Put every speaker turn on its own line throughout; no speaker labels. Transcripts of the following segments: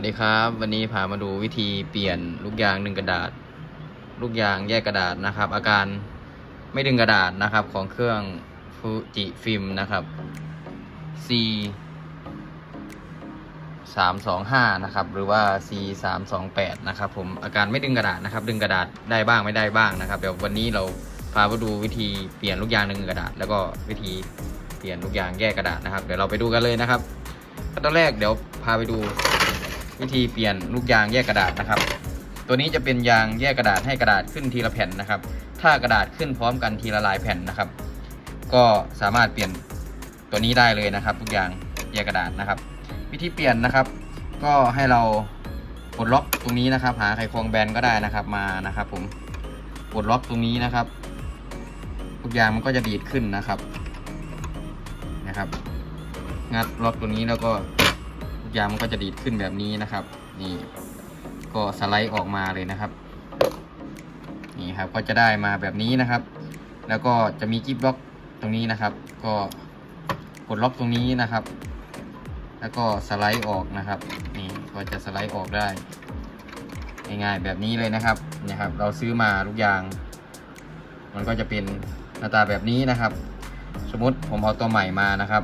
วัสดีครับ วันนี้พามาดูวิธีเปลี่ยนลูกยางหนึ่งกระดาษ ลูกยางแยกกระดาษนะครับ อาการไม่ดึงกระดาษนะครับ ของเครื่องฟูจิฟิล์มนะครับ C สามสองห้านะครับหรือว่า C สามสองแปดนะครับผมอาการไม่ดึงกระดาษนะครับ ดึงกระดาษได้บ้างไม่ได้บ้างนะครับ เดี๋ยววันนี้เราพามาดูวิธีเปลี่ยนลูกยางหนึ่งกระดาษ แล้วก็วิธีเปลี่ยนลูกยางแยกกระดาษนะครับ เดี๋ยวเราไปดูกันเลยนะครับขั้นตอนแรกเดี๋ยวพาไปดู วิธีเปลี่ยนลูกยางแยกกระดาษนะครับ ตัวนี้จะเป็นยางแยกกระดาษให้กระดาษขึ้นทีละแผ่นนะครับ ถ้ากระดาษขึ้นพร้อมกันทีละหลายแผ่นนะครับ ก็สามารถเปลี่ยนตัวนี้ได้เลยนะครับลูกยางแยกกระดาษนะครับ วิธีเปลี่ยนนะครับ ก็ให้เราปลดล็อกตรงนี้นะครับ หาไขควงแบนก็ได้นะครับมานะครับ ผมปลดล็อกตรงนี้นะครับลูกยางมันก็จะดีดขึ้นนะครับนะครับ งัดล็อกตัวนี้แล้วก็ ลูกยางมันก็จะดีดขึ้นแบบนี้นะครับ นี่ ก็สไลด์ออกมาเลยนะครับ นี่ครับก็จะได้มาแบบนี้นะครับ แล้วก็จะมีกิ๊บล็อกตรงนี้นะครับ ก็กดล็อกตรงนี้นะครับ แล้วก็สไลด์ออกนะครับ นี่ก็จะสไลด์ออกได้ง่ายๆแบบนี้เลยนะครับนี่ครับ เราซื้อมาลูกยาง มันก็จะเป็นหน้าตาแบบนี้นะครับ สมมติผมเอาตัวใหม่มานะครับ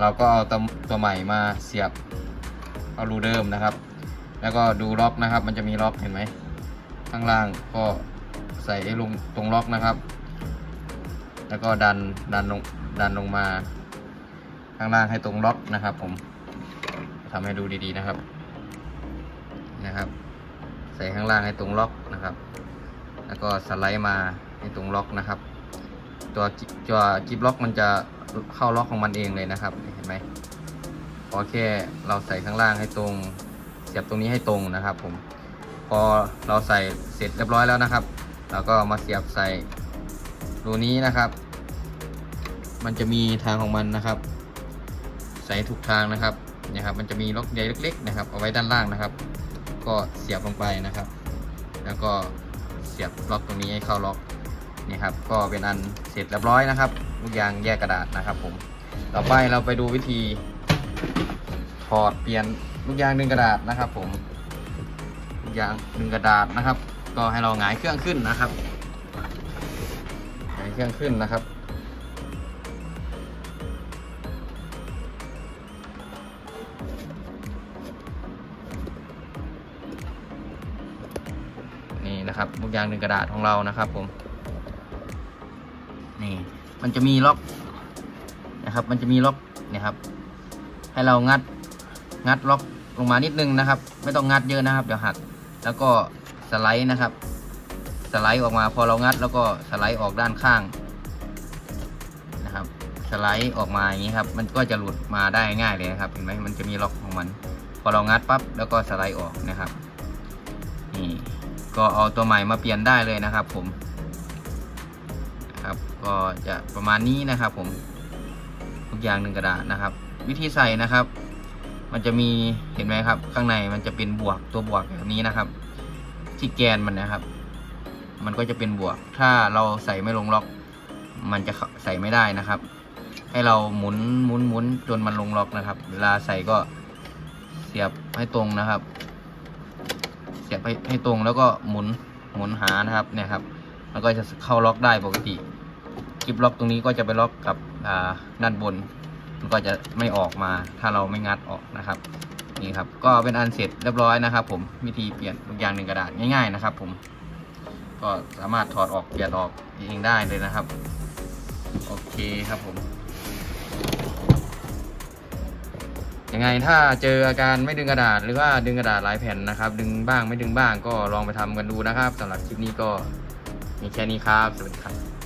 เราก็เอาตัวตัวใหม่มาเสียบ เอารูเดิมนะครับ แล้วก็ดูล็อกนะครับ มันจะมีล็อกเห็นไหมข้างล่างก็ใส่ลงตรงล็อกนะครับ แล้วก็ดันดันลงดันลงมา ข้างล่างให้ตรงล็อกนะครับ ผมทำให้ดูดีๆนะครับนะครับ ใส่ข้างล่างให้ตรงล็อกนะครับ แล้วก็สไลด์มาให้ตรงล็อกนะครับ ตัวจิตัวกิบล็อกมันจะเข้าล็อกของมันเองเลยนะครับเห็นไหม พอแค่เราใส่ข้างล่างให้ตรง เสียบตรงนี้ให้ตรงนะครับ ผม พอเราใส่เสร็จเรียบร้อยแล้วนะครับ เราก็มาเสียบใส่รูนี้นะครับ มันจะมีทางของมันนะครับ ใส่ถูกทางนะครับเนี่ยครับ มันจะมีล็อกใหญ่เล็ก ๆ นะครับ เอาไว้ด้านล่างนะครับ ก็เสียบลงไปนะครับ แล้วก็เสียบล็อกตรงนี้ให้เข้าล็อกนี่ครับ ก็เป็นอันเสร็จเรียบร้อยนะครับลูกยางแยกกระดาษนะครับ ผม ต่อไปเราไปดูวิธี ถอดเปลี่ยนลูกยางดึงกระดาษนะครับ ผมลูกยางดึงกระดาษนะครับ ก็ให้เราหงายเครื่องขึ้นนะครับหงายเครื่องขึ้นนะครับนี่นะครับลูกยางดึงกระดาษของเรานะครับผมนี่มันจะมีล็อกนะครับ มันจะมีล็อกนี่ยครับ ให้เรางัด งัดล็อกลงมานิดนึงนะครับ ไม่ต้องงัดเยอะนะครับ เดี๋ยวหัก แล้วก็สไลด์นะครับ สไลด์ออกมาพอเรางัดแล้วก็สไลด์ออกด้านข้างนะครับ สไลด์ออกมาอย่างนี้ครับ มันก็จะหลุดมาได้ง่ายเลยนะครับ เห็นไหมมันจะมีล็อกของมัน พอเรางัดปั๊บแล้วก็สไลด์ออกนะครับ นี่ก็เอาตัวใหม่มาเปลี่ยนได้เลยนะครับ ผมครับก็จะประมาณนี้นะครับ ผมทุกอย่างหนึ่งกระดาษนะครับ วิธีใส่นะครับ มันจะมีเห็นไหมครับ ข้างในมันจะเป็นบวกตัวบวกแบบนี้นะครับ ที่แกนมันนะครับ มันก็จะเป็นบวก ถ้าเราใส่ไม่ลงล็อก มันจะใส่ไม่ได้นะครับ ให้เราหมุนหมุนหมุนจนมันลงล็อกนะครับ เวลาใส่ก็เสียบให้ตรงนะครับ เสียบให้ให้ตรงแล้วก็หมุนหมุนหานะครับเนี่ยครับมันก็จะเข้าล็อกได้ปกติกิบล็อกตรงนี้ก็จะไปล็อกกับด้านบน มันก็จะไม่ออกมาถ้าเราไม่งัดออกนะครับ นี่ครับ ก็เป็นอันเสร็จเรียบร้อยนะครับ ผมวิธีเปลี่ยนลูกยางหนึ่งกระดาษง่าย ๆนะครับ ผม ก็สามารถถอดออกเปลี่ยนออกเองได้เลยนะครับ โอเคครับผมยังไงถ้าเจออาการไม่ดึงกระดาษ หรือว่าดึงกระดาษหลายแผ่นนะครับ ดึงบ้างไม่ดึงบ้างก็ลองไปทำกันดูนะครับสำหรับคลิปนี้ก็มีแค่นี้ครับ สวัสดีครับ